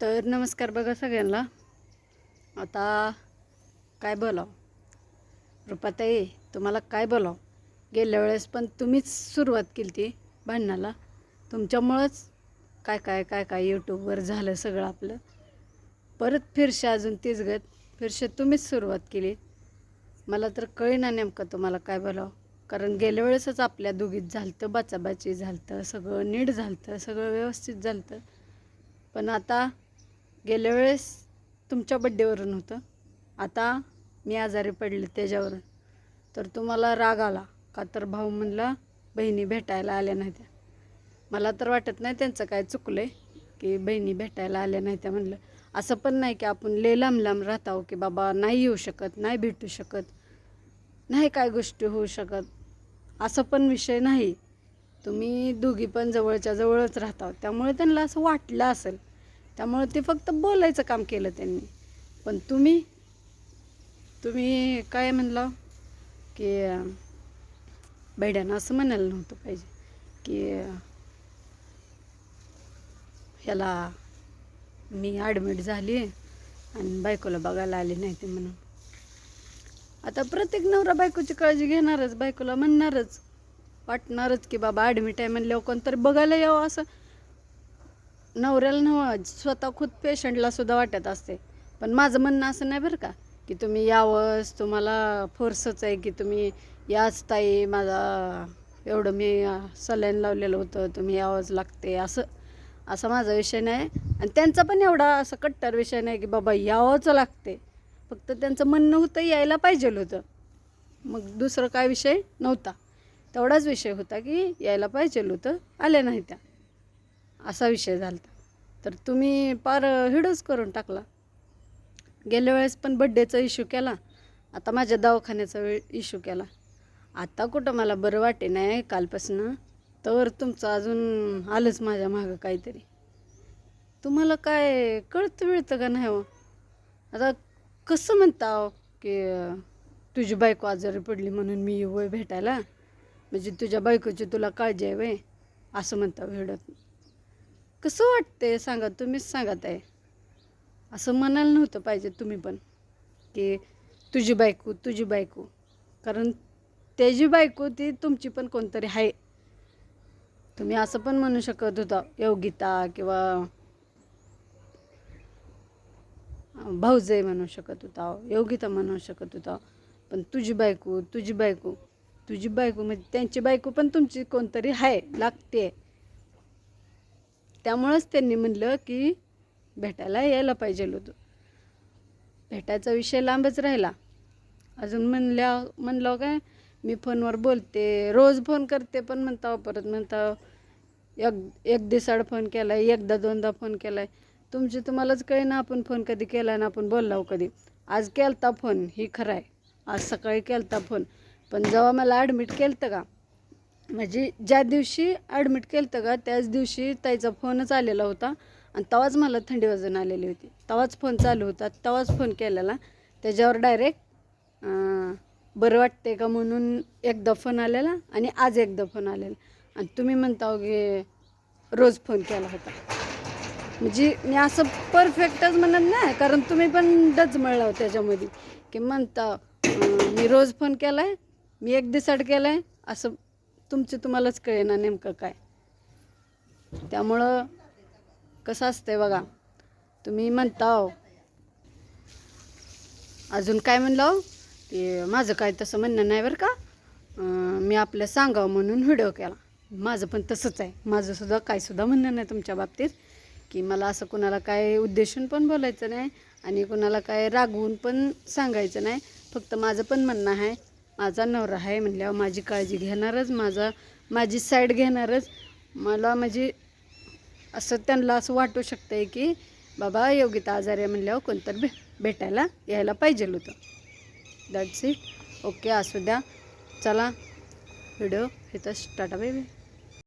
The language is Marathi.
तर नमस्कार बघा सगळ्यांना. आता काय बोलाव? रुपाताई तुम्हाला काय बोलाव? गेल्या वेळेस पण तुम्हीच सुरुवात केली ती भांडणाला. तुमच्यामुळंच काय काय काय काय यूट्यूबवर झालं सगळं आपलं. परत फिरशा अजून तीच गत फिरशे तुम्हीच सुरुवात केली. मला तर कळेना नेमकं तुम्हाला काय बोलावं. कारण गेल्या वेळेसच आपल्या दोघीत झालतं बाचाबाची झालतं सगळं नीट झालतं सगळं व्यवस्थित झालतं. पण आता गेल्या वेळेस तुमच्या बड्डेवरून होतं. आता मी आजारी पडले त्याच्यावरून. तर तुम्हाला राग आला का? तर भाऊ म्हणला बहिणी भेटायला आल्या नाहीत्या. मला तर वाटत नाही त्यांचं काय चुकलं आहे की बहिणी भेटायला आल्या नव्हत्या म्हणलं. असं पण नाही की आपण ले लांब लांब राहतो की बाबा नाही येऊ शकत नाही भेटू शकत नाही काय गोष्टी होऊ शकत. असं पण विषय नाही. तुम्ही दोघी पण जवळच्या जवळच राहता त्यामुळे त्यांना असं वाटलं असेल. त्यामुळं ते फक्त बोलायचं काम केलं त्यांनी. पण तुम्ही तुम्ही काय म्हणलं की बैड्यानं असं म्हणायला नव्हतं पाहिजे की ह्याला मी ॲडमिट झाली आणि बायकोला बघायला आली नाही ते म्हणून. आता प्रत्येक नवरा बायकोची काळजी घेणारच बायकोला म्हणणारच वाटणारच की बाबा ॲडमिट आहे म्हणल्यावर कोणतरी बघायला यावं असं नवऱ्याला नव स्वतः खुद पेशंटला सुद्धा वाटत असते. पण माझं म्हणणं असं नाही बरं का की तुम्ही यावंच तुम्हाला फोर्सच आहे की तुम्ही याच ताई माझा एवढं मी सलाईन लावलेलं होतं तुम्ही यावंच लागते असं असा माझा विषय नाही. आणि त्यांचा पण एवढा असं कट्टर विषय नाही की बाबा यावंच लागते. फक्त त्यांचं म्हणणं होतं यायला पाहिजे होतं. मग दुसरं काय विषय नव्हता. तेवढाच विषय होता की यायला पाहिजे होतं आले नाही त्या. असा विषय झाला. तर तुम्ही पार हिडच करून टाकला. गेल्या वेळेस पण बड्डेचा इश्यू केला. आता माझ्या दवाखान्याचा वेळ इश्यू केला. आता कुठं मला बरं वाटे नाही कालपासनं. तर तुमचं अजून आलंच माझ्या मागं काहीतरी. तुम्हाला काय कळतं मिळतं का नाही हो? आता कसं म्हणता हो की तुझी बायको आजारी पडली म्हणून मी येऊ भेटायला. म्हणजे तुझ्या बायकोची तुला काळजी आहे वय? असं म्हणता हो हिडत. कसं वाटते सांगा तुम्हीच सांगत आहे. असं म्हणायला नव्हतं पाहिजे तुम्ही पण की तुझी बायको तुझी बायको. कारण त्याची बायको ती तुमची पण कोणतरी आहे. तुम्ही असं पण म्हणू शकत होता योगिता किंवा भाऊजय म्हणू शकत होता योगिता म्हणू शकत होता. पण तुझी बायको तुझी बायको तुझी बायको म्हणजे त्यांची बायको पण तुमची कोणतरी आहे लागते. त्यामुळंच त्यांनी म्हणलं की भेटायला यायला पाहिजे होतं भेटायचा विषय लांबच राहिला. अजून म्हणल्या म्हणलं काय मी फोनवर बोलते रोज फोन करते पण म्हणता परत म्हणता एक एक दिवसाड फोन केला आहे एकदा दोनदा फोन केला आहे तुमची तुम्हालाच कळे ना आपण फोन कधी केला ना आपण बोललाव कधी. आज केलता फोन ही खरं आहे आज सकाळी केलता फोन. पण जेव्हा मला ॲडमिट केलं का म्हणजे ज्या दिवशी ॲडमिट केलं का त्याच दिवशी ताईचा फोनच आलेला होता आणि तेव्हाच मला थंडी वजन आलेली होती. तेव्हाच फोन चालू होता तेव्हाच फोन केलेला. त्याच्यावर डायरेक्ट बरं वाटते का म्हणून एकदा फोन आलेला आणि आज एकदा फोन आलेला. आणि तुम्ही म्हणता की रोज फोन केला होता. म्हणजे मी असं परफेक्टच म्हणत नाही कारण तुम्ही पण डचमळला हो त्याच्यामध्ये. की म्हणता मी रोज फोन केला आहे मी एक दिवसाड केला आहे असं तुमचं तुम्हालाच कळेना नेमकं काय. त्यामुळं कसं असतंय बघा तुम्ही म्हणता हो. अजून काय म्हणलं हो? ते माझं काय तसं म्हणणं नाही बरं का. मी आपल्या सांगावं म्हणून व्हिडिओ केला. माझं पण तसंच आहे. माझं सुद्धा काय सुद्धा म्हणणं नाही तुमच्या बाबतीत. की मला असं कुणाला काय उद्देशून पण बोलायचं नाही आणि कुणाला काय रागवून पण सांगायचं नाही. फक्त माझं पण म्हणणं आहे माझा नवरा आहे म्हणल्यावर माझी काळजी घेणारच माझा माझी साईड घेणारच. मला म्हणजे असं त्यांना असं वाटू शकतं आहे की बाबा योगिता आजारी आहे म्हणल्यावर कोणतर भे भेटायला यायला पाहिजे होतं. दॅट्स इट ओके असू द्या. चला व्हिडिओ इथं स्टार्ट बेबी